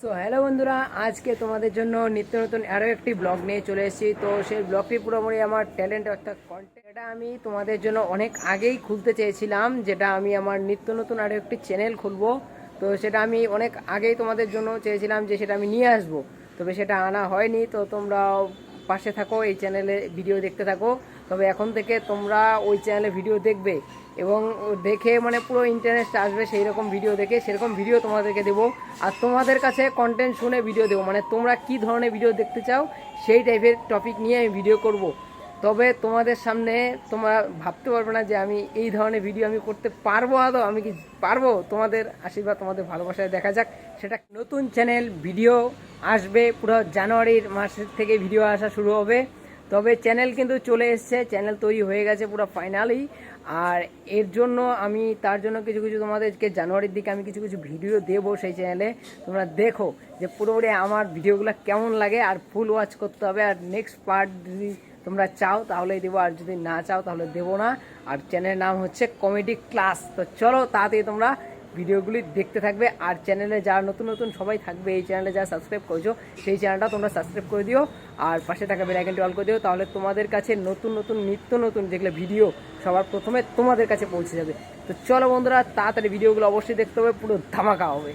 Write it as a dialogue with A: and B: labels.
A: So hello বন্ধুরা, আজকে তোমাদের জন্য নিত্য নতুন আরও একটি ব্লগ নিয়ে চলে এসেছি। তো সেই ব্লগটি পুরোপুরি আমার ট্যালেন্ট অর্থাৎ কন্টেন্ট এটা আমি তোমাদের জন্য অনেক আগেই খুলতে চেয়েছিলাম, যেটা আমি আমার নিত্য নতুন আরও একটি চ্যানেল খুলবো। তো সেটা আমি অনেক আগেই তোমাদের জন্য চেয়েছিলাম যে সেটা আমি নিয়ে আসব। তবে সেটা আনা হয়নি, তো তোমরা পাশে থাকো, এই চ্যানেলে ভিডিও দেখতে থাকো। তবে এখন থেকে তোমরা ওই চ্যানেলে ভিডিও দেখবে এবং দেখে মানে পুরো ইন্টারেস্ট আসবে সেই রকম ভিডিও দেখে, সেরকম ভিডিও তোমাদেরকে দেবো। আর তোমাদের কাছে কন্টেন্ট শুনে ভিডিও দেবো মানে তোমরা কি ধরনের ভিডিও দেখতে চাও সেই টাইপের টপিক নিয়ে আমি ভিডিও করব। তবে তোমাদের সামনে তোমরা ভাবতে পারবে না যে আমি এই ধরনের ভিডিও আমি করতে পারব আদৌ, আমি কি পারব? তোমাদের আশীর্বাদ, তোমাদের ভালোবাসায় দেখা যাক। সেটা নতুন চ্যানেল ভিডিও আসবে, পুরো জানুয়ারির মাসের থেকে ভিডিও আসা শুরু হবে। তবে চ্যানেল কিন্তু চলে এসছে, চ্যানেল তৈরি হয়ে গেছে পুরো ফাইনালি আর এর জন্য আমি, তার জন্য কিছু কিছু তোমাদেরকে জানুয়ারির দিকে আমি কিছু কিছু ভিডিও দেবো সেই চ্যানেলে তোমরা দেখো যে পুরোপুরি আমার ভিডিওগুলো কেমন লাগে আর ফুল ওয়াচ করতে হবে। আর নেক্সট পার্ট যদি তোমরা চাও তাহলেই দেবো, আর যদি না চাও তাহলে দেবো না। আর চ্যানেলের নাম হচ্ছে কমেডি ক্লাস তো চলো তাড়াতাড়ি তোমরা ভিডিওগুলি দেখতে থাকবে আর চ্যানেলে যারা নতুন নতুন সবাই থাকবে, এই চ্যানেলে যারা সাবস্ক্রাইব করেছ, সেই চ্যানেলটা তোমরা সাবস্ক্রাইব করে দিও। আর পাশে থাকা বেলাইকনটি অল করে দিও, তাহলে তোমাদের কাছে নতুন নতুন নিত্য নতুন যেগুলো ভিডিও সবার প্রথমে তোমাদের কাছে পৌঁছে যাবে। তো চলো বন্ধুরা, তাড়াতাড়ি ভিডিওগুলো অবশ্যই দেখতে হবে, পুরো ধামাকা হবে।